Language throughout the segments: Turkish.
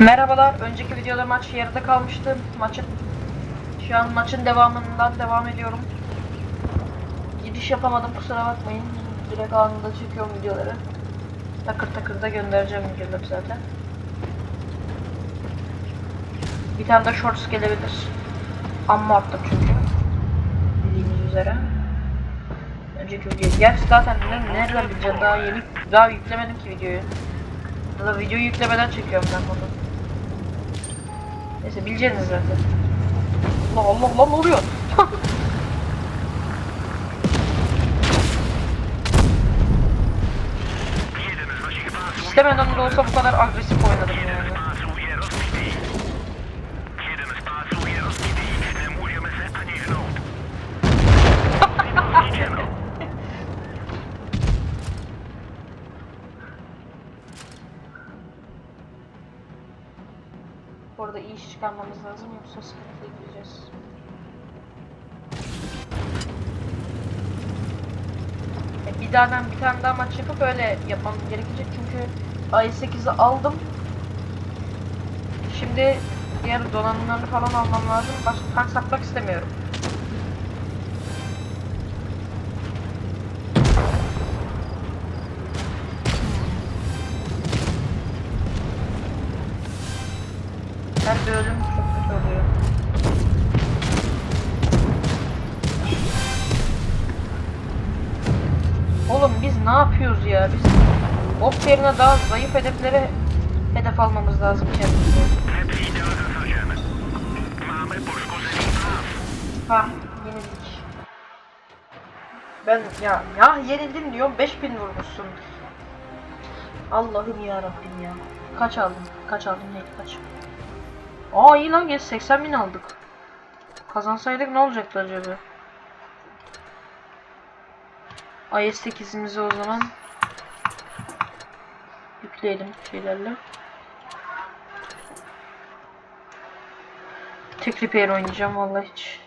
Merhabalar. Önceki videoda maç yarıda kalmıştı. Maçın şu an maçın devamından devam ediyorum. Gidiş yapamadım kusura bakmayın. Direkt anında çekiyorum videoları. Takır takır da göndereceğim videoları zaten. Bir tane de shorts gelebilir. Amma attım çünkü. Bildiğiniz üzere. Önceki video. Gerçi zaten ne, nereden bileceğim daha yeni daha yüklemedim ki videoyu. Ya da videoyu yüklemeden çekiyorum ben bunu. Neyse bileceğiniz zaten. Allah Allah ne oluyor? İstemeden de olsa bu kadar agresif oynadım yani. Bu arada iyi iş çıkarmamız lazım yoksa sıkıntıya gireceğiz. E, Bir daha bir tane daha maç yapıp öyle yapmam gerekecek çünkü i8'i aldım. Şimdi diğer donanımlarını falan almam lazım. Başka tank satmak istemiyorum. Her bir ölüm çok kötü oluyor. Oğlum biz ne yapıyoruz ya? Biz ok yerine daha zayıf hedeflere hedef almamız lazım kendimize. Ha, yenildik. Ben ya ya yenildin diyorum 5000 vurmuşsun. Allah'ım ya Rabbim ya. Kaç aldın? Kaç aldın? Ne kaç? Aa iyi lan geç 80 bin aldık. Kazansaydık ne olacaktı acaba? IS-8'imizi o zaman yükleyelim şeylerle. Tek repair oynayacağım vallahi hiç.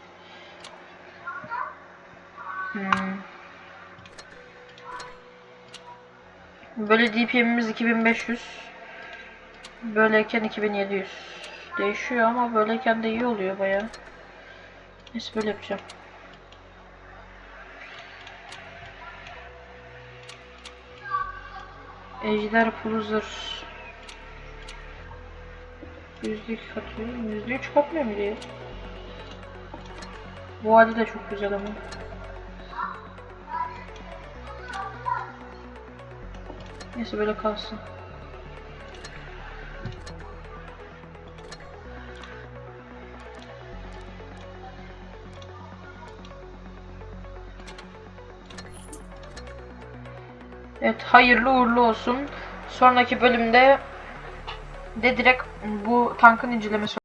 Hmm. Böyle DPM'imiz 2500. Böyleyken 2700. Değişiyor ama böyleyken de iyi oluyor baya. Neyse böyle yapacağım. Ejder Yüzde iki katıyor. Yüzde üç katmıyor mu diye. Bu hali de çok güzel ama. Neyse böyle kalsın. Evet hayırlı uğurlu olsun. Sonraki bölümde de direkt bu tankın incelemesi